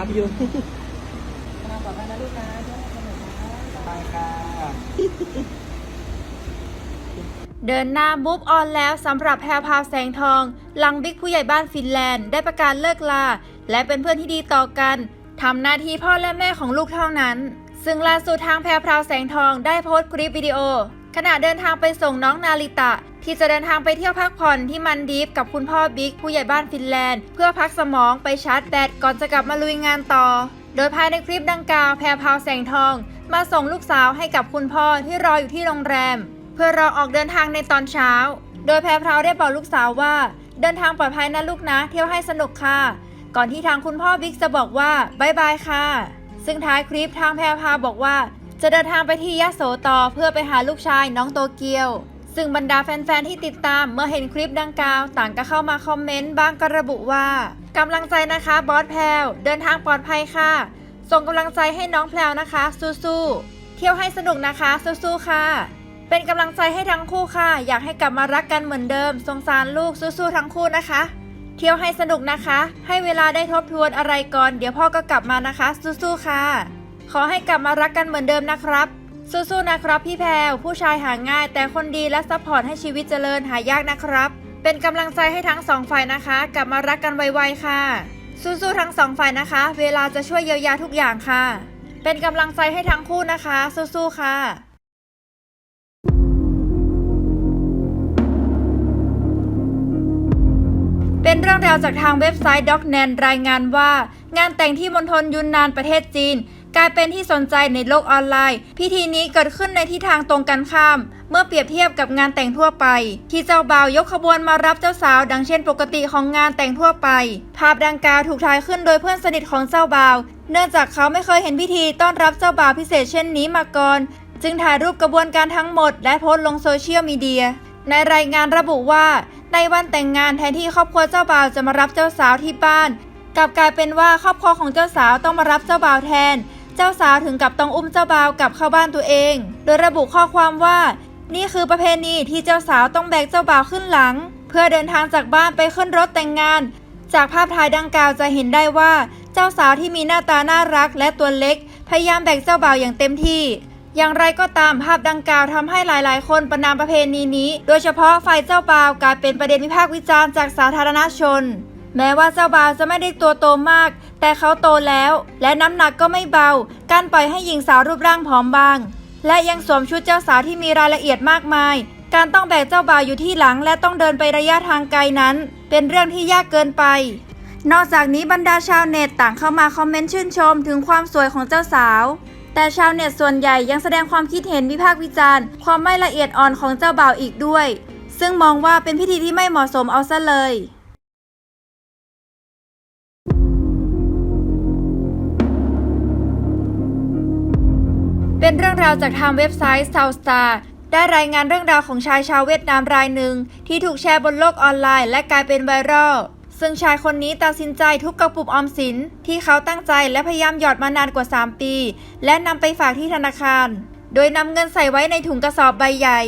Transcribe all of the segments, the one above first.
รับอยู่มาต่อไปนะลูกนะเดินหน้ามูฟออนแล้วสำหรับแพรพราวแสงทอง หลังบิ๊กผู้ใหญ่บ้านฟินแลนด์ได้ประกาศเลิกลา และเป็นเพื่อนที่ดีต่อกันทำหน้าที่พ่อและแม่ของลูกเท่านั้น ซึ่งล่าสุดทางแพรพราวแสงทองได้โพสต์คลิปวิดีโอ ขณะเดินทางไปส่งน้องนาลิตะ ที่จะเดินทางไปเที่ยวพักผ่อนที่มันดีฟกับคุณพ่อบิ๊กผู้ใหญ่บ้านฟินแลนด์ เพื่อพักสมองไปชาร์จแบตก่อนจะกลับมาลุยงานต่อ โดยภายในคลิปดังกล่าวแพรพราวแสงทอง มาส่งลูกสาวให้กับคุณพ่อที่รออยู่ที่โรงแรม เพื่อรอออกเดินทางในตอนเช้า โดยแพรพราวได้บอกลูกสาวว่า เดินทางปลอดภัยนะลูกนะ เที่ยวให้สนุกค่ะ ก่อนที่ทางคุณพ่อบิ๊กจะบอกว่าบายบายค่ะซึ่งท้ายคลิปทางแพรพราวบอกว่า จะเดินทางไปที่ยะโสต่อเพื่อไปหาลูกชายน้องโตเกียว ซึ่งบรรดาแฟนๆ ที่ติดตามเมื่อเห็นคลิปดังกล่าว ต่างก็เข้ามาคอมเมนต์บ้างก็ระบุว่ากำลังใจนะคะบอสแพรวเดินทางปลอดภัยค่ะ ส่งกำลังใจให้น้องแพรวนะคะ สู้ๆเที่ยวให้สนุกนะคะสู้ๆค่ะ เป็นกำลังใจให้ทั้งคู่ค่ะ อยากให้กลับมารักกันเหมือนเดิม สงสารลูกสู้ๆทั้งคู่นะคะ เที่ยวให้สนุกนะคะ ให้เวลาได้ทบทวนอะไรก่อน เดี๋ยวพ่อก็กลับมานะคะ สู้ๆค่ะ ขอให้กลับมารักกันเหมือนเดิมนะครับ สู้ๆนะครับพี่แพรวผู้ชายหาง่าย แต่คนดีและซัพพอร์ตให้ชีวิตเจริญหายากนะครับ เป็นกำลังใจให้ทั้งสองฝ่ายนะคะ กลับมารักกันไวๆค่ะ สู้ๆทั้งสองฝ่ายนะคะ เวลาจะช่วยเยียวยาทุกอย่างค่ะ เป็นกำลังใจให้ทั้งคู่นะคะ สู้ๆค่ะเป็นเรื่องราวจากทางเว็บไซต์ Docnan รายงานว่า งานแต่งที่มณฑลยุนนานประเทศจีน กลายเป็นที่สนใจในโลกออนไลน์ พิธีนี้เกิดขึ้นในทิศทางตรงกันข้าม เมื่อเปรียบเทียบกับงานแต่งทั่วไป ที่เจ้าบ่าวยกขบวนมารับเจ้าสาว ดังเช่นปกติของงานแต่งทั่วไป ภาพดังกล่าวถูกถ่ายขึ้นโดยเพื่อนสนิทของเจ้าบ่าว เนื่องจากเขาไม่เคยเห็นพิธีต้อนรับเจ้าบ่าวพิเศษเช่นนี้มาก่อน จึงถ่ายรูปกระบวนการทั้งหมด และโพสต์ลงโซเชียลมีเดีย ในรายงานระบุว่า ในวันแต่งงานแทนที่ครอบครัวเจ้าบ่าวจะมารับเจ้าสาวที่บ้านกลับกลายเป็นว่าครอบครัวของเจ้าสาวต้องมารับเจ้าบ่าวแทน เจ้าสาวถึงกับต้องอุ้มเจ้าบ่าวกลับเข้าบ้านตัวเอง โดยระบุข้อความว่า นี่คือประเพณีที่เจ้าสาวต้องแบกเจ้าบ่าวขึ้นหลัง เพื่อเดินทางจากบ้านไปขึ้นรถแต่งงาน จากภาพถ่ายดังกล่าวจะเห็นได้ว่า เจ้าสาวที่มีหน้าตาน่ารักและตัวเล็ก พยายามแบกเจ้าบ่าวอย่างเต็มที่อย่างไรก็ตามภาพดังกล่าวทำให้หลายๆ คนประนามประเพณีนี้ โดยเฉพาะฝ่ายเจ้าบ่าวกลายเป็นประเด็นวิพากษ์วิจารณ์จากสาธารณชน แม้ว่าเจ้าบ่าวจะไม่ได้ตัวโตมาก แต่เขาโตแล้ว และน้ำหนักก็ไม่เบา การปล่อยให้หญิงสาวรูปร่างผอมบาง และยังสวมชุดเจ้าสาวที่มีรายละเอียดมากมาย การต้องแบกเจ้าบ่าวอยู่ที่หลัง และต้องเดินไประยะทางไกลนั้น เป็นเรื่องที่ยากเกินไป นอกจากนี้บรรดาชาวเน็ตต่างเข้ามาคอมเมนต์ชื่นชมถึงความสวยของเจ้าสาว แต่ชาวเน็ตส่วนใหญ่ยังแสดงความคิดเห็นวิพากษ์วิจารณ์ ความไม่ละเอียดอ่อนของเจ้าบ่าวอีกด้วย ซึ่งมองว่าเป็นพิธีที่ไม่เหมาะสมเอาซะเลย เป็นเรื่องราวจากทางเว็บไซต์ South Star ได้รายงานเรื่องราวของชายชาวเวียดนามรายหนึ่ง ที่ถูกแชร์บนโลกออนไลน์ และกลายเป็นไวรัลซึ่งชายคนนี้ตัดสินใจทุกกระปุกออมสิน ที่เขาตั้งใจและพยายามหยอดมานานกว่า 3 ปี และนำไปฝากที่ธนาคาร โดยนำเงินใส่ไว้ในถุงกระสอบใบใหญ่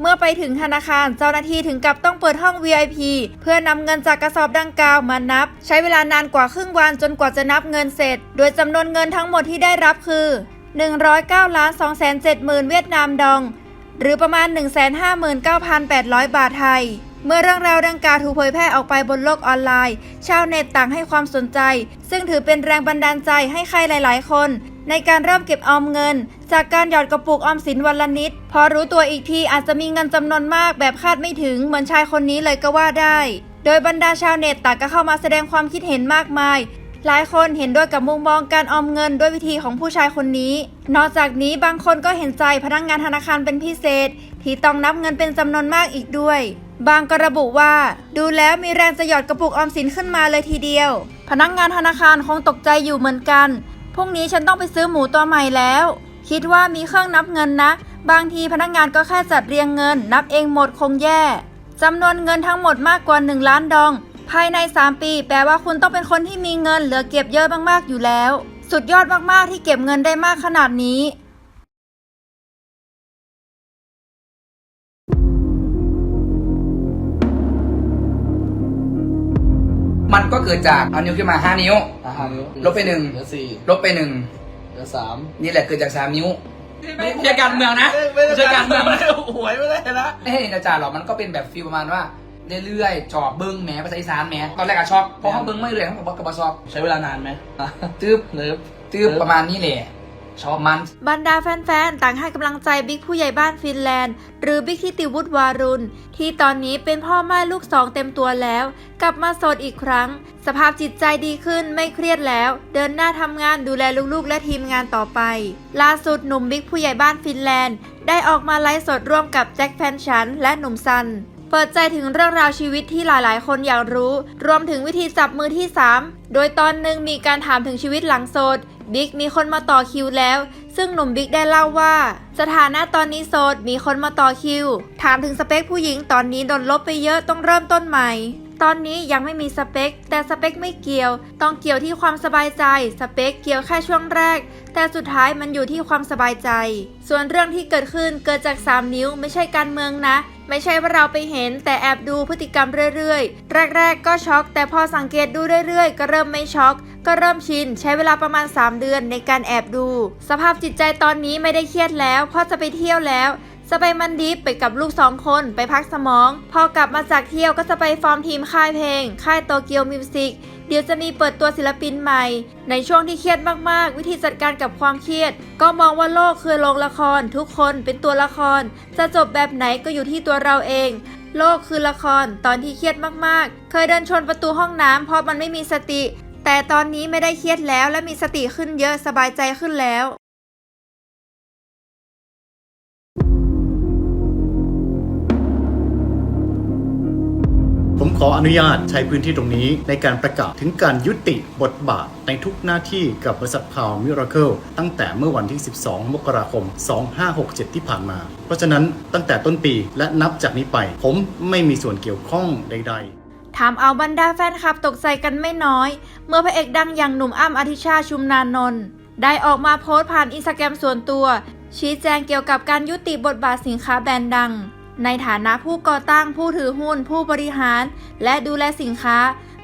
เมื่อไปถึงธนาคารเจ้าหน้าที่ถึงกับต้องเปิดห้อง VIP เพื่อนำเงินจากกระสอบดังกล่าวมานับ ใช้เวลานานกว่าครึ่งวันจนกว่าจะนับเงินเสร็จ โดยจำนวนเงินทั้งหมดที่ได้รับคือ 109ล้าน2 7 0 0 0 0 เวียดนามดอง หรือประมาณ 159,800 บาทไทย เมื่อเรื่องราวดังกล่าวถูกเผยแพร่ออกไปบนโลกออนไลน์ ชาวเน็ตต่างให้ความสนใจ ซึ่งถือเป็นแรงบันดาลใจให้ใครหลาย ๆ คน ในการเริ่มเก็บออมเงิน จากการหยอดกระปุกออมสินวันละนิด พอรู้ตัวอีกทีอาจจะมีเงินจำนวนมากแบบคาดไม่ถึงเหมือนชายคนนี้เลยก็ว่าได้โดยบรรดาชาวเน็ตต่างก็เข้ามาแสดงความคิดเห็นมากมาย หลายคนเห็นด้วยกับมุมมองการออมเงินด้วยวิธีของผู้ชายคนนี้ นอกจากนี้บางคนก็เห็นใจพนักงงานธนาคารเป็นพิเศษ ที่ต้องนับเงินเป็นจำนวนมากอีกด้วย บางก็ระบุว่า ดูแล้วมีแรงจะหยอดกระปุกออมสินขึ้นมาเลยทีเดียว พนักงงานธนาคารคงตกใจอยู่เหมือนกันพรุ่งนี้ฉันต้องไปซื้อหมูตัวใหม่แล้ว คิดว่ามีเครื่องนับเงินนะ บางทีพนักงานก็แค่จัดเรียงเงิน นับเองหมดคงแย่จำนวนเงินทั้งหมดมากกว่า 1 ล้านดอง ภายใน 3 ปี แปลว่าคุณต้องเป็นคนที่มีเงินเหลือเก็บเยอะมากๆอยู่แล้ว สุดยอดมากๆที่เก็บเงินได้มากขนาดนี้มามันก็เกิดจากเอานิ้วขึ้นมาห้านิ้ว อะห้านิ้วลบไปหนึ่ง เหลือสี่ลบไปหนึ่งเหลือสามนี่แหละเกิดจากสามนิ้วไม่ใช่การเมืองนะไม่ใช่การเมืองนะหวยไม่ได้นะไม่ใช่อาจารย์หรอกมันก็เป็นแบบฟีลประมาณว่า เรื่อยๆจอบเบิ้งแหมภาษาอีสานแหมตอนแรกอะช็อกพอเขาเบิ้งไม่เรื่อยเขาบอกว่ากระบะช็อกใช้เวลานานไหมอะตึ๊บเลิฟตึ๊บประมาณนี้แหละชอบมันบรรดาแฟนๆ ต่างให้กำลังใจบิ๊กผู้ใหญ่บ้านฟินแลนด์ หรือบิ๊กทิติวุฒิวารุณ ที่ตอนนี้เป็นพ่อแม่ลูกสองเต็มตัวแล้ว กลับมาโสดอีกครั้ง สภาพจิตใจดีขึ้นไม่เครียดแล้ว เดินหน้าทำงานดูแลลูกๆ และทีมงานต่อไป ล่าสุดหนุ่มบิ๊กผู้ใหญ่บ้านฟินแลนด์ ได้ออกมาไลฟ์สดร่วมกับแจ็คแฟนฉันและหนุ่มซัน เปิดใจถึงเรื่องราวชีวิตที่หลายๆ คนอยากรู้ รวมถึงวิธีจับมือที่ 3 โดยตอนหนึ่งมีการถามถึงชีวิตหลังโสด บิ๊กมีคนมาต่อคิวแล้ว ซึ่งหนุ่มบิ๊กได้เล่าว่า สถานะตอนนี้โสด มีคนมาต่อคิว ถามถึงสเปคผู้หญิงตอนนี้โดนลบไปเยอะต้องเริ่มต้นใหม่ ตอนนี้ยังไม่มีสเปค แต่สเปคไม่เกี่ยว ต้องเกี่ยวที่ความสบายใจ สเปคเกี่ยวแค่ช่วงแรก แต่สุดท้ายมันอยู่ที่ความสบายใจ ส่วนเรื่องที่เกิดขึ้นเกิดจาก 3 นิ้วไม่ใช่การเมืองนะ ไม่ใช่ว่าเราไปเห็น แต่แอบดูพฤติกรรมเรื่อยๆ แรก ๆ ก็ช็อก แต่พอสังเกตดูเรื่อยๆ ก็เริ่มไม่ช็อก ก็เริ่มชิน ใช้เวลาประมาณ 3 เดือนในการแอบดู สภาพจิตใจตอนนี้ไม่ได้เครียดแล้วเพราะจะไปเที่ยวแล้ว จะไปมันดีฟไปกับลูกสองคนไปพักสมอง พอกลับมาจากเที่ยวก็จะไปฟอร์มทีมค่ายเพลง ค่ายโตเกียวมิวสิกเดี๋ยวจะมีเปิดตัวศิลปินใหม่ ในช่วงที่เครียดมากๆ วิธีจัดการกับความเครียด ก็มองว่าโลกคือโรงละคร ทุกคนเป็นตัวละคร จะจบแบบไหนก็อยู่ที่ตัวเราเอง โลกคือละคร ตอนที่เครียดมากๆ เคยเดินชนประตูห้องน้ำเพราะมันไม่มีสติ แต่ตอนนี้ไม่ได้เครียดแล้วและมีสติขึ้นเยอะสบายใจขึ้นแล้ว ขออนุญาตใช้พื้นที่ตรงนี้ในการประกาศถึงการยุติบทบาทในทุกหน้าที่กับบริษัทพาวมิราเคิลตั้งแต่เมื่อวันที่ 12 มกราคม 2567 ที่ผ่านมา เพราะฉะนั้นตั้งแต่ต้นปีและนับจากนี้ไป ผมไม่มีส่วนเกี่ยวข้องใดๆถามเอาบรรดาแฟนคลับตกใจกันไม่น้อย เมื่อพระเอกดังอย่างหนุ่มอ้ำอธิชาชุมนานนท์ได้ออกมาโพสต์ผ่านอินสตาแกรมส่วนตัว ชี้แจงเกี่ยวกับการยุติบทบาทสินค้าแบรนด์ดัง ในฐานะผู้ก่อตั้งผู้ถือหุ้น ผู้บริหาร และดูแลสินค้า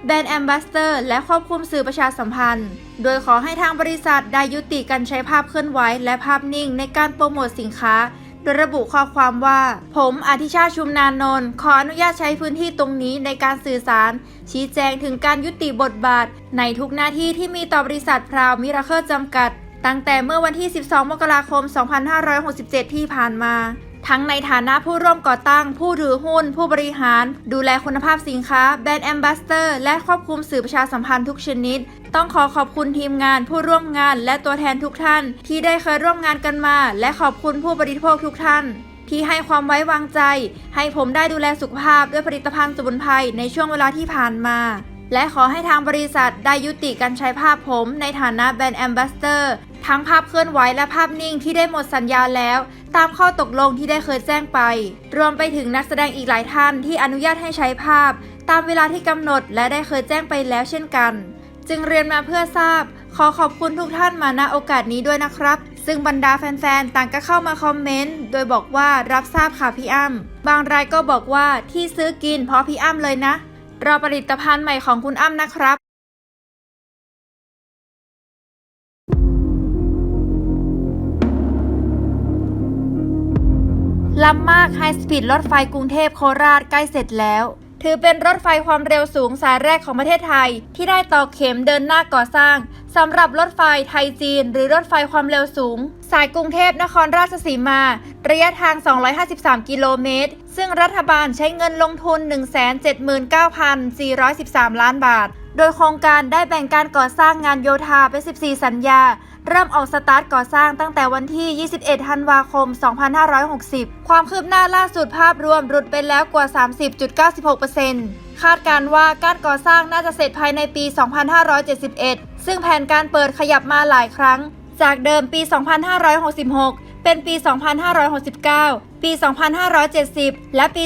แบรนด์แอมบาสเตอร์และควบคุมสื่อประชาสัมพันธ์ โดยขอให้ทางบริษัทได้ยุติการใช้ภาพเคลื่อนไหวและภาพนิ่งในการโปรโมทสินค้า โดยระบุข้อความว่า ผมอธิชาชุมนานนท์ขออนุญาตใช้พื้นที่ตรงนี้ในการสื่อสาร ชี้แจงถึงการยุติบทบาท ในทุกหน้าที่ที่มีต่อบริษัทพราวมิราเคิลจำกัด ตั้งแต่เมื่อวันที่ 12 มกราคม 2567 ที่ผ่านมา ทั้งในฐานะผู้ร่วมก่อตั้ง ผู้ถือหุ้น ผู้บริหาร ดูแลคุณภาพสินค้า แบรนด์แอมบาสเตอร์ และควบคุมสื่อประชาสัมพันธ์ทุกชนิด ต้องขอขอบคุณทีมงาน ผู้ร่วมงาน และตัวแทนทุกท่าน ที่ได้เคยร่วมงานกันมา และขอบคุณผู้บริโภคทุกท่าน ที่ให้ความไว้วางใจ ให้ผมได้ดูแลสุขภาพด้วยผลิตภัณฑ์สมุนไพรในช่วงเวลาที่ผ่านมาและขอให้ทางบริษัทได้ยุติการใช้ภาพผมในฐานะแบรนด์แอมบาสเตอร์ ทั้งภาพเคลื่อนไหวและภาพนิ่งที่ได้หมดสัญญาแล้ว ตามข้อตกลงที่ได้เคยแจ้งไป รวมไปถึงนักแสดงอีกหลายท่านที่อนุญาตให้ใช้ภาพ ตามเวลาที่กำหนดและได้เคยแจ้งไปแล้วเช่นกัน จึงเรียนมาเพื่อทราบ ขอขอบคุณทุกท่านมาณโอกาสนี้ด้วยนะครับ ซึ่งบรรดาแฟนๆต่างก็เข้ามาคอมเมนต์โดยบอกว่ารับทราบค่ะพี่อ้ำบางรายก็บอกว่าที่ซื้อกินเพราะพี่อ้ำเลยนะรอผลิตภัณฑ์ใหม่ของคุณอ้ำนะครับ ล้ำมากไฮสปีดรถไฟกรุงเทพโคราชใกล้เสร็จแล้ว ถือเป็นรถไฟความเร็วสูงสายแรกของประเทศไทย ที่ได้ต่อเข็มเดินหน้าก่อสร้างสำหรับรถไฟไทยจีน หรือรถไฟความเร็วสูง สายกรุงเทพนครราชสีมา ระยะทาง 253 กิโลเมตร ซึ่งรัฐบาลใช้เงินลงทุน 179,413 ล้านบาท โดยโครงการได้แบ่งการก่อสร้างงานโยธาเป็น 14 สัญญา เริ่มออกสตาร์ทก่อสร้างตั้งแต่วันที่ 21 ธันวาคม 2560 ความคืบหน้าล่าสุดภาพรวมรุดไปแล้วกว่า 30.96%คาดการณ์ว่าการก่อสร้างน่าจะเสร็จภายในปี 2571 ซึ่งแผนการเปิดขยับมาหลายครั้ง จากเดิมปี 2566 เป็นปี 2569 ปี 2570 และปี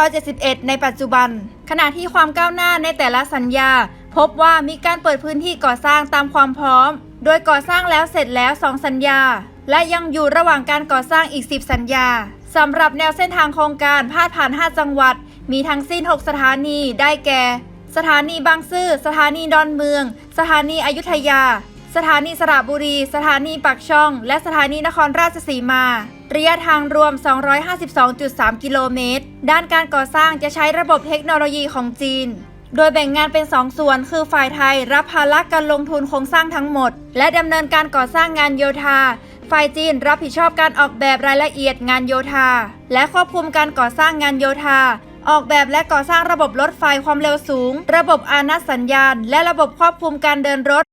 2571 ในปัจจุบัน ขณะที่ความก้าวหน้าในแต่ละสัญญา พบว่ามีการเปิดพื้นที่ก่อสร้างตามความพร้อม โดยก่อสร้างแล้วเสร็จแล้ว 2 สัญญา และยังอยู่ระหว่างการก่อสร้างอีก 10 สัญญาสำหรับแนวเส้นทางโครงการพาดผ่าน 5 จังหวัด มีทั้งสิ้น 6 สถานีได้แก่ สถานีบางซื่อ สถานีดอนเมือง สถานีอยุธยา สถานีสระบุรี สถานีปากช่อง และสถานีนครราชสีมา ระยะทางรวม 252.3 กิโลเมตร ด้านการก่อสร้างจะใช้ระบบเทคโนโลยีของจีน โดยแบ่งงานเป็น 2 ส่วน คือฝ่ายไทยรับภาระการลงทุนโครงสร้างทั้งหมด และดำเนินการก่อสร้างงานโยธา ฝ่ายจีนรับผิดชอบการออกแบบรายละเอียดงานโยธา และควบคุมการก่อสร้างงานโยธา ออกแบบและก่อสร้างระบบรถไฟความเร็วสูง ระบบอานัตสัญญาณ และระบบควบคุมการเดินรถ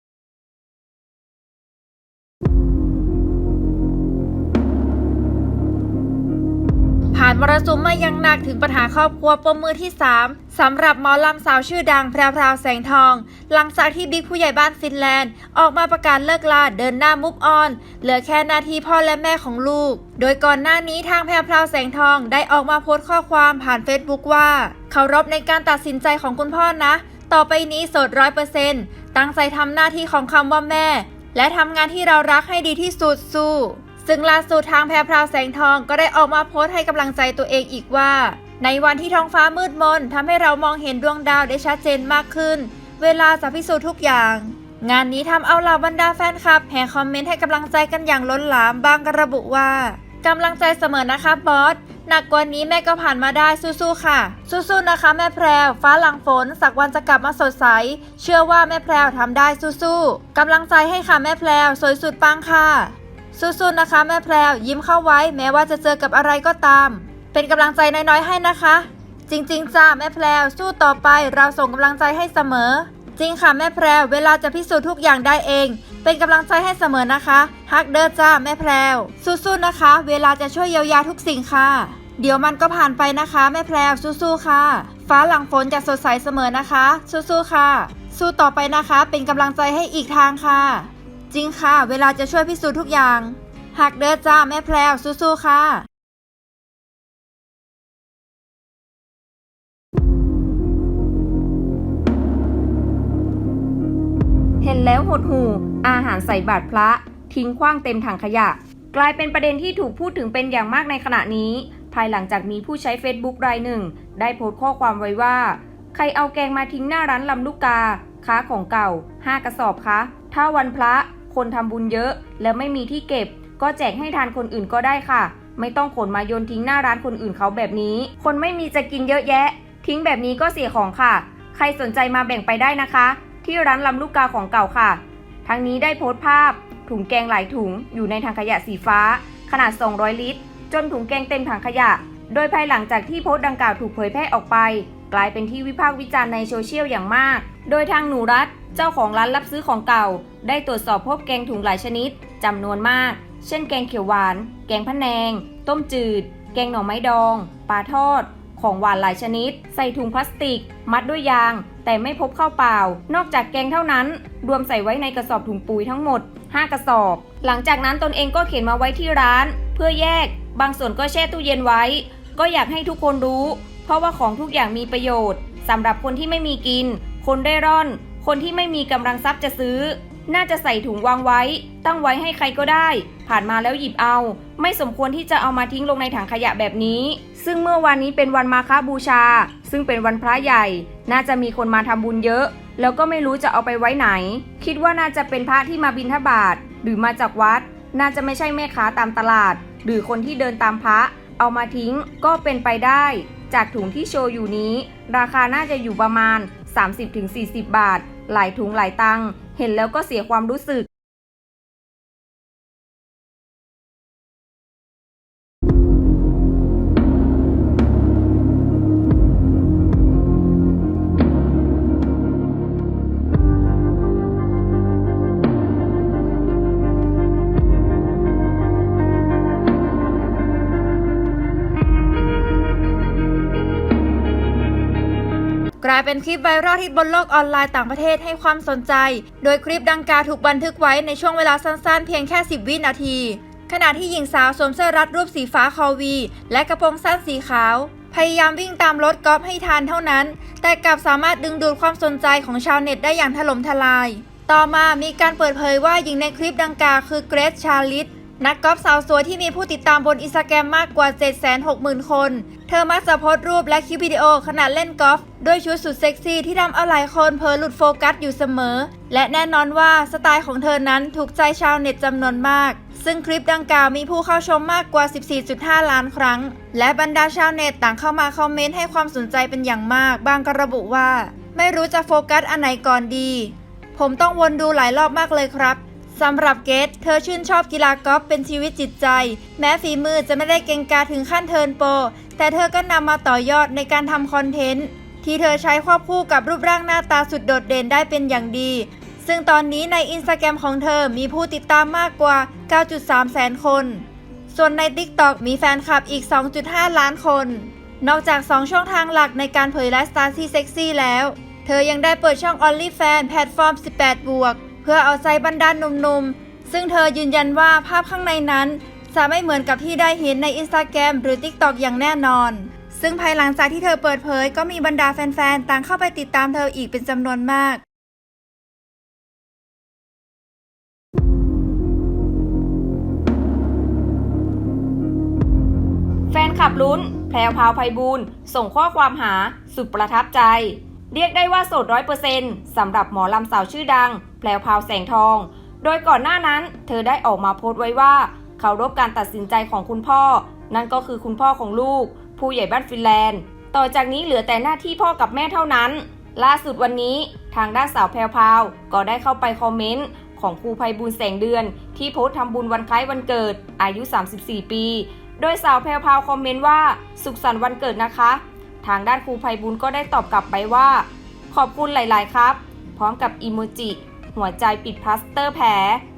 ผ่านมรสุมมายังหนักถึงปัญหาครอบครัวปมมือที่ 3สำหรับหมอลำสาวชื่อดังแพรวพราวแสงทอง หลังจากที่บิ๊กผู้ใหญ่บ้านฟินแลนด์ ออกมาประกาศเลิกลาเดินหน้ามุฟออน เหลือแค่หน้าที่พ่อและแม่ของลูก โดยก่อนหน้านี้ทางแพรวพราวแสงทองได้ออกมาโพสต์ข้อความผ่านเฟซบุ๊กว่าเคารพในการตัดสินใจของคุณพ่อนะ ต่อไปนี้สดร้อยเปอร์เซ็นต์ตั้งใจทำหน้าที่ของคำว่าแม่ และทำงานที่เรารักให้ดีที่สุดสู้ ซึ่งล่าสุดทางแพรพราวแสงทองก็ได้ออกมาโพสต์ให้กำลังใจตัวเองอีกว่า ในวันที่ท้องฟ้ามืดมนทำให้เรามองเห็นดวงดาวได้ชัดเจนมากขึ้น เวลาจะพิสูจน์ทุกอย่าง งานนี้ทำเอาเหล่าบรรดาแฟนคลับแห่คอมเมนต์ให้กำลังใจกันอย่างล้นหลามบางก็ระบุว่ากำลังใจเสมอนะคะบอสหนักกว่านี้แม่ก็ผ่านมาได้สู้ๆค่ะ สู้ๆนะคะ แม่แพรวฟ้าหลังฝน สักวันจะกลับมาสดใส เชื่อว่าแม่แพรวทำได้สู้ๆกำลังใจให้ค่ะแม่แพรวสวยสุดปังค่ะ สู้ๆนะคะ แม่แพรวยิ้มเข้าไว้ แม้ว่าจะเจอกับอะไรก็ตาม เป็นกำลังใจน้อยๆให้นะคะ จริงๆจ้าแม่แพรวสู้ต่อไปเราส่งกำลังใจให้เสมอ จริงค่ะแม่แพรวเวลาจะพิสูจน์ทุกอย่างได้เอง เป็นกำลังใจให้เสมอนะคะฮักเดอร์จ้าแม่แพรวสู้ๆนะคะ เวลาจะช่วยเยียวยาทุกสิ่งค่ะ เดี๋ยวมันก็ผ่านไปนะคะ แม่แพรวสู้ๆค่ะ ฟ้าหลังฝนจะสดใสเสมอนะคะ สู้ๆค่ะ สู้ต่อไปนะคะ เป็นกำลังใจให้อีกทางค่ะ จริงค่ะ เวลาจะช่วยพิสูจน์ทุกอย่าง หักเด้อจ้าแม่แพรวสู้ๆค่ะ เห็นแล้วหดหูอาหารใส่บาตรพระ ทิ้งขว้างเต็มถังขยะ กลายเป็นประเด็นที่ถูกพูดถึงเป็นอย่างมากในขณะนี้ ภายหลังจากมีผู้ใช้ Facebook รายหนึ่ง ได้โพสต์ข้อความไว้ว่า ใครเอาแกงมาทิ้งหน้าร้านลำลูกกา ค้าของเก่า 5 กระสอบคะถ้าวันพระ คนทำบุญเยอะ แล้วไม่มีที่เก็บ ก็แจกให้ทานคนอื่นก็ได้ค่ะ ไม่ต้องขนมาโยนทิ้งหน้าร้านคนอื่นเขาแบบนี้ คนไม่มีจะกินเยอะแยะ ทิ้งแบบนี้ก็เสียของค่ะ ใครสนใจมาแบ่งไปได้นะคะ ที่ร้านลำลูกกาของเก่าค่ะ ทั้งนี้ได้โพสต์ภาพ ถุงแกงหลายถุง อยู่ในถังขยะสีฟ้า ขนาด 200 ลิตร จนถุงแกงเต็มถังขยะ โดยภายหลังจากที่โพสต์ดังกล่าวถูกเผยแพร่ออกไป กลายเป็นที่วิพากษ์วิจารณ์ในโซเชียลอย่างมาก โดยทางหนูรัฐ เจ้าของร้านรับซื้อของเก่า ได้ตรวจสอบพบแกงถุงหลายชนิดจำนวนมาก เช่นแกงเขียวหวาน แกงพะแนง ต้มจืด แกงหน่อไม้ดอง ปลาทอด ของหวานหลายชนิด ใส่ถุงพลาสติก มัดด้วยยาง แต่ไม่พบข้าวเปล่า นอกจากแกงเท่านั้น รวมใส่ไว้ในกระสอบถุงปุ๋ยทั้งหมด 5 กระสอบ หลังจากนั้นตนเองก็เขียนมาไว้ที่ร้าน เพื่อแยก บางส่วนก็แช่ตู้เย็นไว้ ก็อยากให้ทุกคนรู้ เพราะว่าของทุกอย่างมีประโยชน์สำหรับคนที่ไม่มีกิน คนได้ร่อน คนที่ไม่มีกำลังทรัพย์จะซื้อ น่าจะใส่ถุงวางไว้ ตั้งไว้ให้ใครก็ได้ ผ่านมาแล้วหยิบเอา ไม่สมควรที่จะเอามาทิ้งลงในถังขยะแบบนี้ ซึ่งเมื่อวันนี้เป็นวันมาฆบูชา ซึ่งเป็นวันพระใหญ่ น่าจะมีคนมาทำบุญเยอะ แล้วก็ไม่รู้จะเอาไปไว้ไหน คิดว่าน่าจะเป็นพระที่มาบิณฑบาตหรือมาจากวัด น่าจะไม่ใช่แม่ค้าตามตลาด หรือคนที่เดินตามพระ เอามาทิ้งก็เป็นไปได้ จากถุงที่โชว์อยู่นี้ ราคาน่าจะอยู่ประมาณ 30-40 บาท หลายถุงหลายตังค์เห็นแล้วก็เสียความรู้สึก กลายเป็นคลิปไวรัลที่บนโลกออนไลน์ต่างประเทศให้ความสนใจ โดยคลิปดังกล่าวถูกบันทึกไว้ในช่วงเวลาสั้นๆ เพียงแค่ 10 วินาที ขณะที่หญิงสาวสวมเสื้อรัดรูปสีฟ้าคอวี และกระโปรงสั้นสีขาว พยายามวิ่งตามรถกอล์ฟให้ทันเท่านั้น แต่กลับสามารถดึงดูดความสนใจของชาวเน็ตได้อย่างถล่มทลาย ต่อมามีการเปิดเผยว่าหญิงในคลิปดังกล่าวคือเกรซชาลิต นักกอล์ฟสาวสวยที่มีผู้ติดตามบนอินสตาแกรมมากกว่า 760,000 คน เธอมักจะโพสต์รูปและคลิปวิดีโอขณะเล่นกอล์ฟด้วยชุดสุดเซ็กซี่ที่ทำเอาหลายคนเผลอหลุดโฟกัสอยู่เสมอ และแน่นอนว่าสไตล์ของเธอนั้นถูกใจชาวเน็ตจำนวนมาก ซึ่งคลิปดังกล่าวมีผู้เข้าชมมากกว่า 14.5 ล้านครั้ง และบรรดาชาวเน็ตต่างเข้ามาคอมเมนต์ให้ความสนใจเป็นอย่างมาก บางก็ระบุว่า ไม่รู้จะโฟกัสอันไหนก่อนดี ผมต้องวนดูหลายรอบมากเลยครับ สำหรับเกตเธอชื่นชอบกีฬากอล์ฟเป็นชีวิตจิตใจ แม้ฝีมือจะไม่ได้เก่งกาถึงขั้นเทิร์นโปร แต่เธอก็นำมาต่อยอดในการทำคอนเทนต์ ที่เธอใช้ควบคู่กับรูปร่างหน้าตาสุดโดดเด่นได้เป็นอย่างดี ซึ่งตอนนี้ในอินสตาแกรมของเธอมีผู้ติดตามมากกว่า 9.3 แสนคน ส่วนใน TikTok มีแฟนคลับอีก 2.5 ล้านคน นอกจาก 2 ช่องทางหลักในการเผยไลฟ์สไตล์ที่เซ็กซี่แล้ว เธอยังได้เปิดช่อง OnlyFans แพลตฟอร์ม 18 บวก เพื่อเอาใจบรรดาหนุ่มๆ ซึ่งเธอยืนยันว่าภาพข้างในนั้น จะไม่เหมือนกับที่ได้เห็นใน Instagram หรือ TikTok อย่างแน่นอน ซึ่งภายหลังจากที่เธอเปิดเผย ก็มีบรรดาแฟนๆ ต่างเข้าไปติดตามเธออีกเป็นจำนวนมากแฟนคลับลุ้น แพรวพาวไพบูลส่งข้อความหาสุดประทับใจ เรียกได้ว่าโสดร้อยเปอร์เซ็นต์สำหรับหมอลำสาวชื่อดัง แพรวพาวแสงทอง โดยก่อนหน้านั้น เธอได้ออกมาโพสต์ไว้ว่าเคารพการตัดสินใจของคุณพ่อ นั่นก็คือคุณพ่อของลูก ผู้ใหญ่บ้านฟินแลนด์ ต่อจากนี้เหลือแต่หน้าที่พ่อกับแม่เท่านั้น ล่าสุดวันนี้ทางด้านสาวแพรวพาวก็ได้เข้าไปคอมเมนต์ของครูภัยบุญแสงเดือน ที่โพสต์ทำบุญวันคล้ายวันเกิด อายุ 34 ปี โดยสาวแพรวพาวคอมเมนต์ว่า สุขสันต์วันเกิดนะคะ ทางด้านครูภัยบุญก็ได้ตอบกลับไปว่า ขอบคุณหลาย ๆ ครับ พร้อมกับอีโมจิหัวใจปิดพลาสเตอร์แผล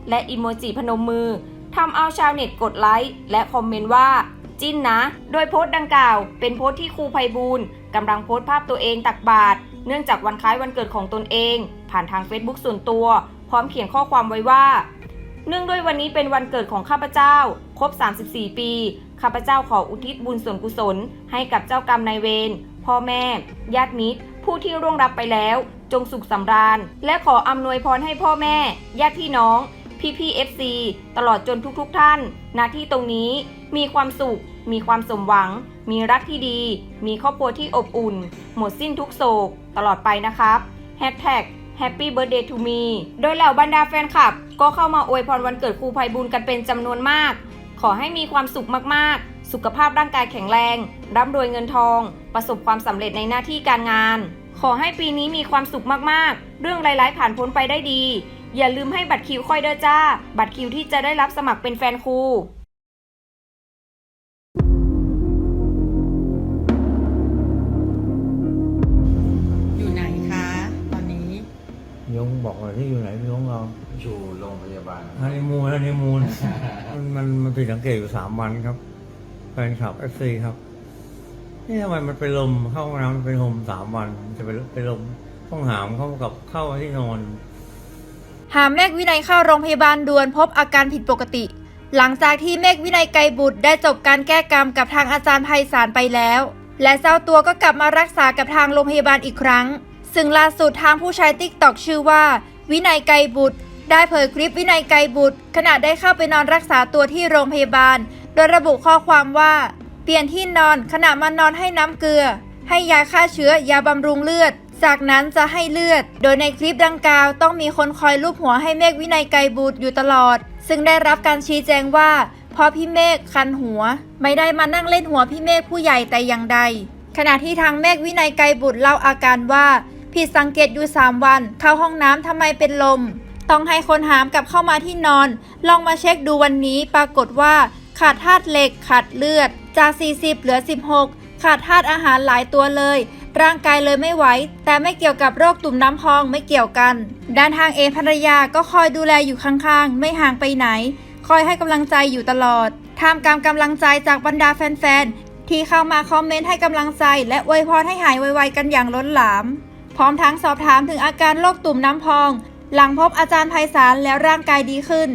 และอีโมจิพนมมือทำเอาชาวเน็ตกดไลค์และคอมเมนต์ว่า จิ้นนะ โดยโพสต์ดังกล่าว เป็นโพสต์ที่ครูภัยบูลกำลังโพสต์ภาพตัวเองตักบาตรเนื่องจากวันคล้ายวันเกิดของตนเอง ผ่านทาง Facebook ส่วนตัว พร้อมเขียนข้อความไว้ว่า เนื่องด้วยวันนี้เป็นวันเกิดของข้าพเจ้า รบ 34 ปี ข้าพเจ้าขออุทิศบุญส่วนกุศล ให้กับเจ้ากรรมนายเวร พ่อแม่ ญาติมิตร ผู้ที่ร่วงรับไปแล้ว จงสุขสำราญ และขออำนวยพรให้พ่อแม่ ญาติพี่น้อง พี่พี่เอฟซีตลอดจนทุกๆทท่านณที่ตรงนี้มีความสุข มีความสมหวัง มีรักที่ดี มีครอบครัวที่อบอุ่น หมดสิ้นทุกโศก ตลอดไปนะครับ Hashtag Happy Birthday to me โดยเหล่าบรรดาแฟนคลับ ก็เข้ามาอวยพรวันเกิดครูภัยบุญกันเป็นจำนวนมาก ขอให้มีความสุขมากๆ สุขภาพร่างกายแข็งแรง ร่ำรวยเงินทอง ประสบความสำเร็จในหน้าที่การงาน ขอให้ปีนี้มีความสุขมากๆ เรื่องร้ายๆผ่านพ้นไปได้ดี อย่าลืมให้บัตรคิวค่อยเด้อจ้า บัตรคิวที่จะได้รับสมัครเป็นแฟนครู ที่อยู่ไหนพี่ยงเราอยู่โรงพยาบาลฮันนีมูนฮันนีมูนมันมันมันผิดสังเกตอยู่สามวันครับแฟนคลับเอฟซีครับนี่ทำไมมันเป็นลมเข้าห้องน้ำมันเป็นลมสามวันมันจะเป็นเป็นลมต้องหามเข้ากับเข้าที่นอน หามเมฆวินัยเข้าโรงพยาบาลด่วนพบอาการผิดปกติ หลังจากที่เมฆวินัยไกรบุตรได้จบการแก้กรรมกับทางอาจารย์ไพศาลไปแล้ว และเจ้าตัวก็กลับมารักษากับทางโรงพยาบาลอีกครั้ง ซึ่งล่าสุดทางผู้ใช้ติ๊กตอกชื่อว่า วินัยไกรบุตร ได้เผยคลิปวินัยไกรบุตร ขณะได้เข้าไปนอนรักษาตัวที่โรงพยาบาล โดยระบุข้อความว่า เปลี่ยนที่นอนขณะมานอนให้น้ำเกลือ ให้ยาฆ่าเชื้อยาบำรุงเลือด จากนั้นจะให้เลือด โดยในคลิปดังกล่าวต้องมีคนคอยลูบหัวให้เมฆวินัยไกรบุตรอยู่ตลอด ซึ่งได้รับการชี้แจงว่าเพราะพี่เมฆคันหัว ไม่ได้มานั่งเล่นหัวพี่เมฆผู้ใหญ่แต่อย่างใด ขณะที่ทางเมฆวินัยไกรบุตรเล่าอาการว่า ผิดสังเกตอยู่ 3 วัน เข้าห้องน้ำทำไมเป็นลม ต้องให้คนหามกลับเข้ามาที่นอน ลองมาเช็คดูวันนี้ปรากฏว่า ขาดธาตุเหล็ก ขาดเลือด จาก 40 เหลือ 16 ขาดธาตุอาหารหลายตัวเลย ร่างกายเลยไม่ไหว แต่ไม่เกี่ยวกับโรคตุ่มน้ำพองไม่เกี่ยวกัน ด้านทางเอภรรยาก็คอยดูแลอยู่ข้างๆ ไม่ห่างไปไหน คอยให้กำลังใจอยู่ตลอดท่ามกลางกำลังใจจากบรรดาแฟนๆที่เข้ามาคอมเมนต์ให้กำลังใจ และอวยพรให้หายไวๆกันอย่างล้นหลาม พร้อมทั้งสอบถามถึงอาการโรคตุ่มน้ำพอง หลังพบอาจารย์ไพศาลแล้วร่างกายดีขึ้น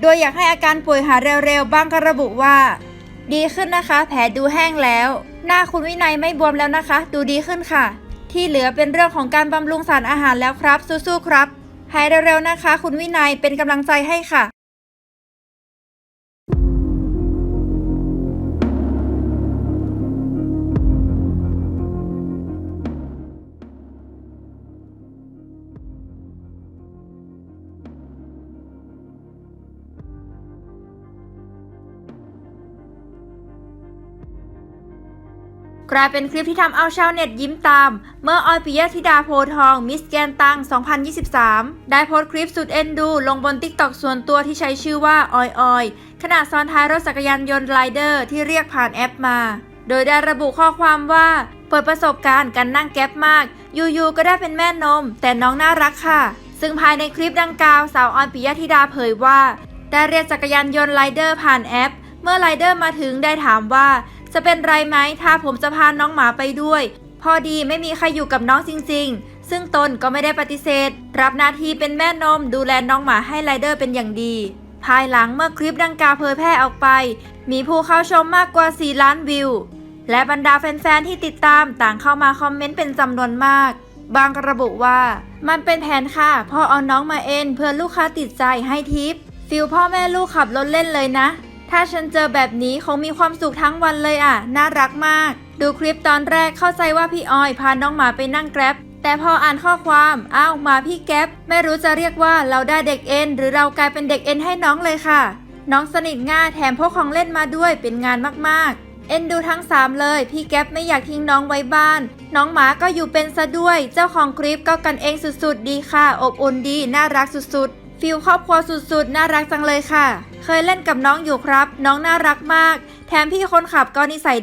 โดยอยากให้อาการป่วยหายเร็วๆ บ้างก็ระบุว่า ดีขึ้นนะคะ แผลดูแห้งแล้ว หน้าคุณวินัยไม่บวมแล้วนะคะ ดูดีขึ้นค่ะ ที่เหลือเป็นเรื่องของการบำรุงสารอาหารแล้วครับ สู้ๆครับหายเร็วๆนะคะ คุณวินัยเป็นกำลังใจให้ค่ะ กลายเป็นคลิปที่ทำเอาชาวเน็ตยิ้มตาม เมื่อออยปิยธิดาโพทอง มิสแกนตัง 2023 ได้โพสต์คลิปสุดเอ็นดู ลงบนติ๊กต็อกส่วนตัวที่ใช้ชื่อว่าออยออยขณะซ้อนท้ายรถจักรยานยนต์ไรเดอร์ที่เรียกผ่านแอปมา โดยได้ระบุข้อความว่าเปิดประสบการณ์การนั่งแก๊ปมาก ยู่ๆก็ได้เป็นแม่นม แต่น้องน่ารักค่ะ ซึ่งภายในคลิปดังกล่าวสาวออยปิยธิดาเผยว่า ได้เรียกจักรยานยนต์ไรเดอร์ผ่านแอป เมื่อไรเดอร์มาถึงได้ถามว่า จะเป็นไรไหมถ้าผมจะพาน้องหมาไปด้วย พอดีไม่มีใครอยู่กับน้องจริง ๆ ซึ่งตนก็ไม่ได้ปฏิเสธ รับหน้าที่เป็นแม่นมดูแลน้องหมาให้ไรเดอร์เป็นอย่างดี ภายหลังเมื่อคลิปดังกล่าวเผยแพร่ออกไป มีผู้เข้าชมมากกว่า 4 ล้านวิว และบรรดาแฟนๆที่ติดตามต่างเข้ามาคอมเมนต์เป็นจำนวนมากบางระบุว่า มันเป็นแผนค่ะพ่อเอาน้องมาเอ็นเพื่อลูกค้าติดใจให้ทิปฟิลพ่อแม่ลูกขับรถเล่นเลยนะ ถ้าฉันเจอแบบนี้คงมีความสุขทั้งวันเลยอะ น่ารักมาก ดูคลิปตอนแรกเข้าใจว่าพี่ออยพาน้องหมาไปนั่งแกร็บแต่พออ่านข้อความอ้าวหมาพี่แก๊ปไม่รู้จะเรียกว่าเราได้เด็กเอ็นหรือเรากลายเป็นเด็กเอ็นให้น้องเลยค่ะ น้องสนิทง่ายแถมพกของเล่นมาด้วยเป็นงานมากๆ เอ็นดูทั้ง 3 เลย พี่แก๊ปไม่อยากทิ้งน้องไว้บ้าน น้องหมาก็อยู่เป็นซะด้วย เจ้าของคลิปก็กันเองสุดๆ ดีค่ะ อบอุ่นดี น่ารักสุดๆ ฟิลครอบครัวสุดๆ น่ารักจังเลยค่ะ เคยเล่นกับน้องอยู่ครับ น้องน่ารักมาก แถมพี่คนขับก็นิสัย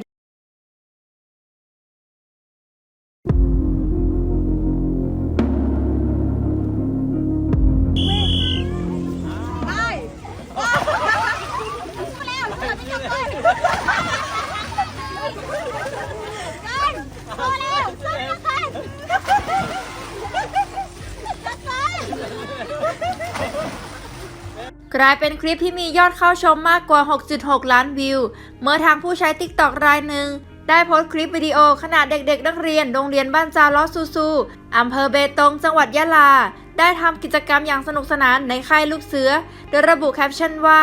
กลายเป็นคลิปที่มียอดเข้าชมมากกว่า 6.6 ล้านวิว เมื่อทางผู้ใช้ TikTok รายหนึ่ง ได้โพสต์คลิปวิดีโอขณะเด็กๆ นักเรียนโรงเรียนบ้านจาล้อซูซูอำเภอเบตง จังหวัดยะลา ได้ทำกิจกรรมอย่างสนุกสนานในค่ายลูกเสือ โดยระบุแคปชั่นว่า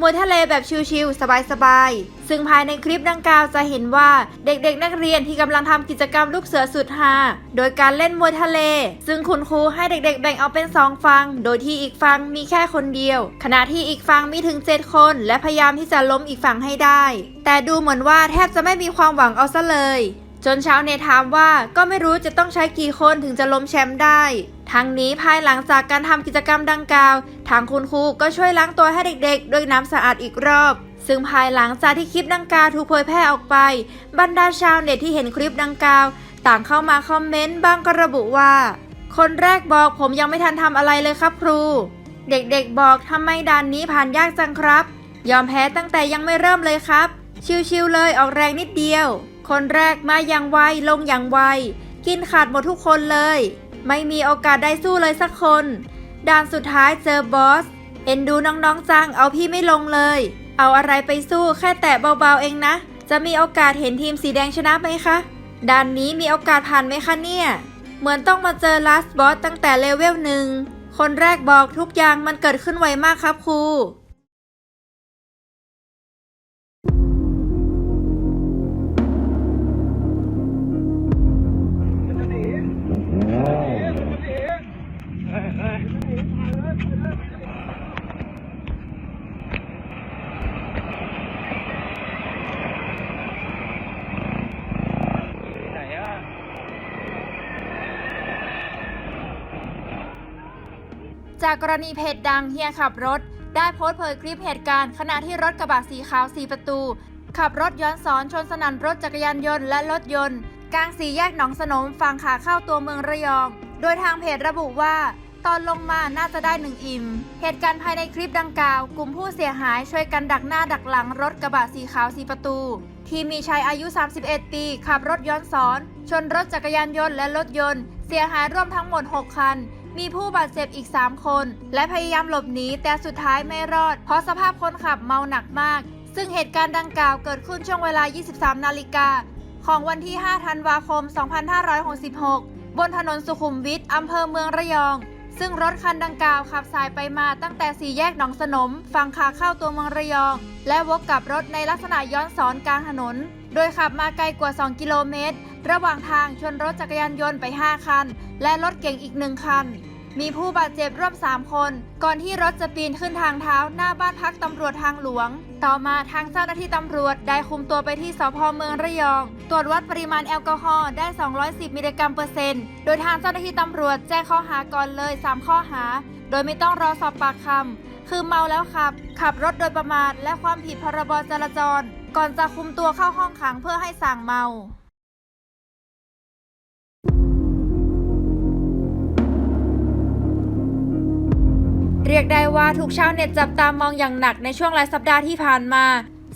มวยทะเลแบบชิลๆสบายๆ ซึ่งภายในคลิปดังกล่าวจะเห็นว่าเด็กๆ นักเรียนที่กำลังทำกิจกรรมลูกเสือสุดฮาโดยการเล่นมวยทะเล ซึ่งคุณครูให้เด็กๆ แบ่งเอาเป็นสองฝั่งโดยที่อีกฝั่งมีแค่คนเดียว ขณะที่อีกฝั่งมีถึง 7 คน และพยายามที่จะล้มอีกฝั่งให้ได้ แต่ดูเหมือนว่าแทบจะไม่มีความหวังเอาซะเลยจนชาวเน็ตถามว่าก็ไม่รู้จะต้องใช้กี่คนถึงจะล้มแชมป์ได้ ทั้งนี้ภายหลังจากการทำกิจกรรมดังกล่าว ทางคุณครูก็ช่วยล้างตัวให้เด็กๆ ด้วยน้ำสะอาดอีกรอบ ซึ่งภายหลังจากที่คลิปดังกล่าวถูกเผยแพร่ออกไป บรรดาชาวเน็ตที่เห็นคลิปดังกล่าว ต่างเข้ามาคอมเมนต์บางก็ระบุว่า คนแรกบอกผมยังไม่ทันทำอะไรเลยครับครู เด็กๆบอกทำไมด่านนี้ผ่านยากจังครับ ยอมแพ้ตั้งแต่ยังไม่เริ่มเลยครับ ชิวๆเลยออกแรงนิดเดียว คนแรกมาอย่างไวลงอย่างไว กินขาดหมดทุกคนเลย ไม่มีโอกาสได้สู้เลยสักคน ด่านสุดท้ายเจอบอส เอ็นดูน้องๆจังเอาพี่ไม่ลงเลย เอาอะไรไปสู้แค่แตะเบาๆเองนะ จะมีโอกาสเห็นทีมสีแดงชนะไหมคะ ด่านนี้มีโอกาสผ่านไหมคะเนี่ย เหมือนต้องมาเจอลาสบอสตั้งแต่เลเวลหนึ่ง คนแรกบอกทุกอย่างมันเกิดขึ้นไวมากครับครู จากกรณีเพจดังเฮียขับรถ ได้โพสต์เผยคลิปเหตุการณ์ ขณะที่รถกระบะสีขาวสีประตู ขับรถย้อนสอนชนสนั่นรถจักรยานยนต์และรถยนต์ กลางสี่แยกหนองสนมฝั่งขาเข้าตัวเมืองระยอง โดยทางเพจระบุว่าตอนลงมาน่าจะได้หนึ่งอิ่ม เหตุการณ์ภายในคลิปดังกล่าว กลุ่มผู้เสียหายช่วยกันดักหน้าดักหลังรถกระบะสีขาวสีประตู ที่มีชายอายุ 31 ปี ขับรถย้อนสอน ชนรถจักรยานยนต์และรถยนต์ เสียหายร่วมทั้งหมด 6 คัน มีผู้บาดเจ็บอีก 3 คน และพยายามหลบหนีแต่สุดท้ายไม่รอด เพราะสภาพคนขับเมาหนักมาก ซึ่งเหตุการณ์ดังกล่าวเกิดขึ้นช่วงเวลา 23 นาฬิกาของวันที่ 5 ธันวาคม 2566 บนถนนสุขุมวิทอำเภอเมืองระยอง ซึ่งรถคันดังกล่าวขับสายไปมาตั้งแต่สี่แยกหนองสนม ฝั่งขาเข้าตัวเมืองระยอง และวกกลับรถในลักษณะย้อนสอนกลางถนน โดยขับมาไกลกว่า 2 กิโลเมตร ระหว่างทางชนรถจักรยานยนต์ไป 5 คัน และรถเก๋งอีกหนึ่งคัน มีผู้บาดเจ็บร่วม 3 คน ก่อนที่รถจะปีนขึ้นทางเท้าหน้าบ้านพักตำรวจทางหลวง ต่อมาทางเจ้าหน้าที่ตำรวจได้คุมตัวไปที่สพเมืองระยอง ตรวจวัดปริมาณแอลกอฮอล์ได้ 210 มิลลิกรัมเปอร์เซ็นต์ โดยทางเจ้าหน้าที่ตำรวจแจ้งข้อหาก่อนเลย 3 ข้อหา โดยไม่ต้องรอสอบปากคำคือเมาแล้วขับ ขับรถโดยประมาทและความผิดพรบจราจร ก่อนจะคุมตัวเข้าห้องขังเพื่อให้สั่งเมา เรียกได้ว่าทุกชาวเน็ตจับตามองอย่างหนักในช่วงหลายสัปดาห์ที่ผ่านมา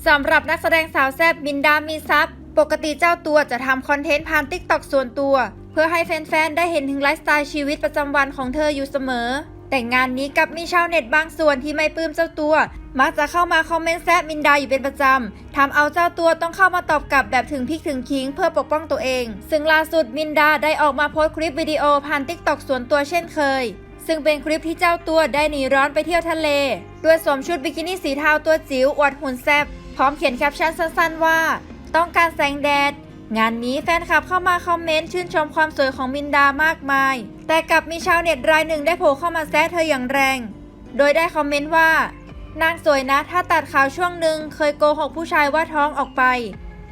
สำหรับนักแสดงสาวแซบมินดามีซับปกติเจ้าตัวจะทำคอนเทนต์ผ่านติ๊กต็อกส่วนตัว เพื่อให้แฟนๆ ได้เห็นถึงไลฟ์สไตล์ชีวิตประจำวันของเธออยู่เสมอ แต่งานนี้กับมีชาวเน็ตบางส่วนที่ไม่ปลื้มเจ้าตัว มักจะเข้ามาคอมเมนต์แซบมินดาอยู่เป็นประจำทำเอาเจ้าตัวต้องเข้ามาตอบกลับแบบถึงพริกถึงคิง เพื่อปกป้องตัวเอง ซึ่งล่าสุดมินดาได้ออกมาโพสต์คลิปวิดีโอผ่านติ๊กต็อกส่วนตัวเช่นเคย ซึ่งเป็นคลิปที่เจ้าตัวได้หนีร้อนไปเที่ยวทะเลด้วยสวมชุดบิกินี่สีเทาตัวจิ๋วอวดหุ่นแซบพร้อมเขียนแคปชั่นสั้นๆว่า ต้องการแสงแดด งานนี้แฟนคลับเข้ามาคอมเมนต์ชื่นชมความสวยของมินดามากมาย แต่กลับมีชาวเน็ตรายหนึ่งได้โผล่เข้ามาแซะเธออย่างแรง โดยได้คอมเมนต์ว่า นางสวยนะถ้าตัดข่าวช่วงหนึ่งเคยโกหกผู้ชายว่าท้องออกไป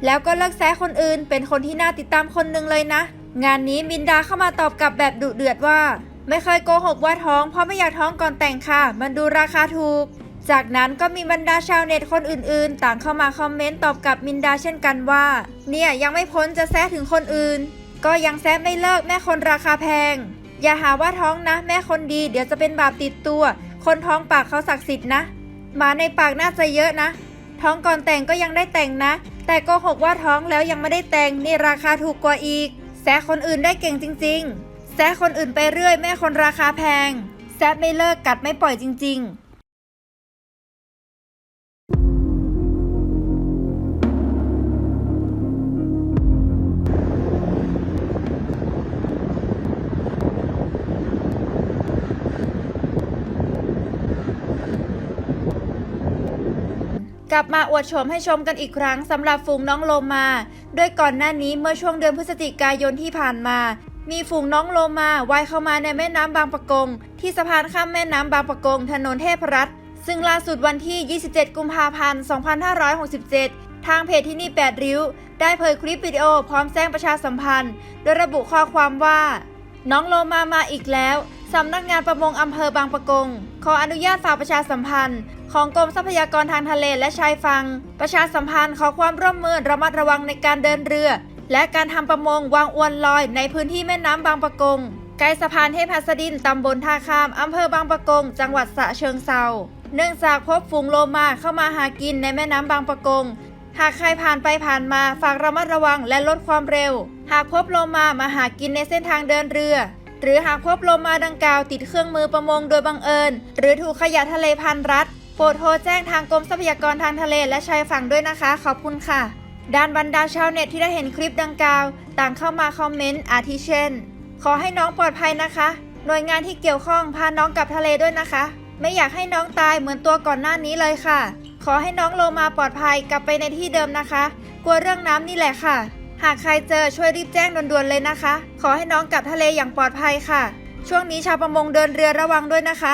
แล้วก็เลิกแซะคนอื่น เป็นคนที่น่าติดตามคนหนึ่งเลยนะ งานนี้มินดาเข้ามาตอบกลับแบบดุเดือดว่า ไม่เคยโกหกว่าท้องเพราะไม่อยากท้องก่อนแต่งค่ะ มันดูราคาถูก จากนั้นก็มีบรรดาชาวเน็ตคนอื่นๆ ต่างเข้ามาคอมเมนต์ตอบกับมินดาเช่นกันว่า เนี่ยยังไม่พ้นจะแซะถึงคนอื่น ก็ยังแซะไม่เลิกแม่คนราคาแพง อย่าหาว่าท้องนะ แม่คนดีเดี๋ยวจะเป็นบาปติดตัว คนท้องปากเขาศักดิ์สิทธิ์นะหมาในปากน่าจะเยอะนะ ท้องก่อนแต่งก็ยังได้แต่งนะ แต่โกหกว่าท้องแล้วยังไม่ได้แต่งนี่ราคาถูกกว่าอีก แซะคนอื่นได้เก่งจริง ๆ แซะคนอื่นไปเรื่อยแม่คนราคาแพง แซะไม่เลิกกัดไม่ปล่อยจริง ๆ กลับมาอวดโฉมให้ชมกันอีกครั้งสำหรับฝูงน้องโลมา โดยก่อนหน้านี้เมื่อช่วงเดือนพฤศจิกายนที่ผ่านมา มีฝูงน้องโลมาว่ายเข้ามาในแม่น้ำบางปะกง ที่สะพานข้ามแม่น้ำบางปะกง ถนนเทพรัตน์ซึ่งล่าสุดวันที่ 27 กุมภาพันธ์ 2567 ทางเพจที่นี่ 8 ริ้ว ได้เผยคลิปวิดีโอพร้อมแจ้งประชาสัมพันธ์ โดยระบุข้อความว่า น้องโลมามาอีกแล้ว สำนักงานประมงอำเภอบางปะกง ขออนุญาตฝากประชาสัมพันธ์ ของกรมทรัพยากรทางทะเลและชายฝั่งประชาสัมพันธ์ขอความร่วมมือระมัดระวังในการเดินเรือ และการทำประมงวางอวนลอยในพื้นที่แม่น้ำบางปะกงใกล้สะพานเทพหัสดินตำบลท่าข้ามอำเภอบางปะกง จังหวัดสระเชิงเซาเนื่องจากพบฝูงโลมาเข้ามาหากินในแม่น้ำบางปะกง หากใครผ่านไปผ่านมาฝากระมัดระวังและลดความเร็ว หากพบโลมามาหากินในเส้นทางเดินเรือ หรือหากพบโลมาดังกล่าวติดเครื่องมือประมงโดยบังเอิญ หรือถูกขยะทะเลพันรัดโปรดโทรแจ้งทางกรมทรัพยากรทางทะเลและชายฝั่งด้วยนะคะ ขอบคุณค่ะ ด้านบรรดาชาวเน็ตที่ได้เห็นคลิปดังกล่าว ต่างเข้ามาคอมเมนต์อาทิเช่น ขอให้น้องปลอดภัยนะคะ หน่วยงานที่เกี่ยวข้องพาน้องกลับทะเลด้วยนะคะ ไม่อยากให้น้องตายเหมือนตัวก่อนหน้านี้เลยค่ะ ขอให้น้องโลมาปลอดภัยกลับไปในที่เดิมนะคะ กลัวเรื่องน้ำนี่แหละค่ะ หากใครเจอช่วยรีบแจ้งด่วนๆเลยนะคะ ขอให้น้องกลับทะเลอย่างปลอดภัยค่ะ ช่วงนี้ชาวประมงเดินเรือระวังด้วยนะคะ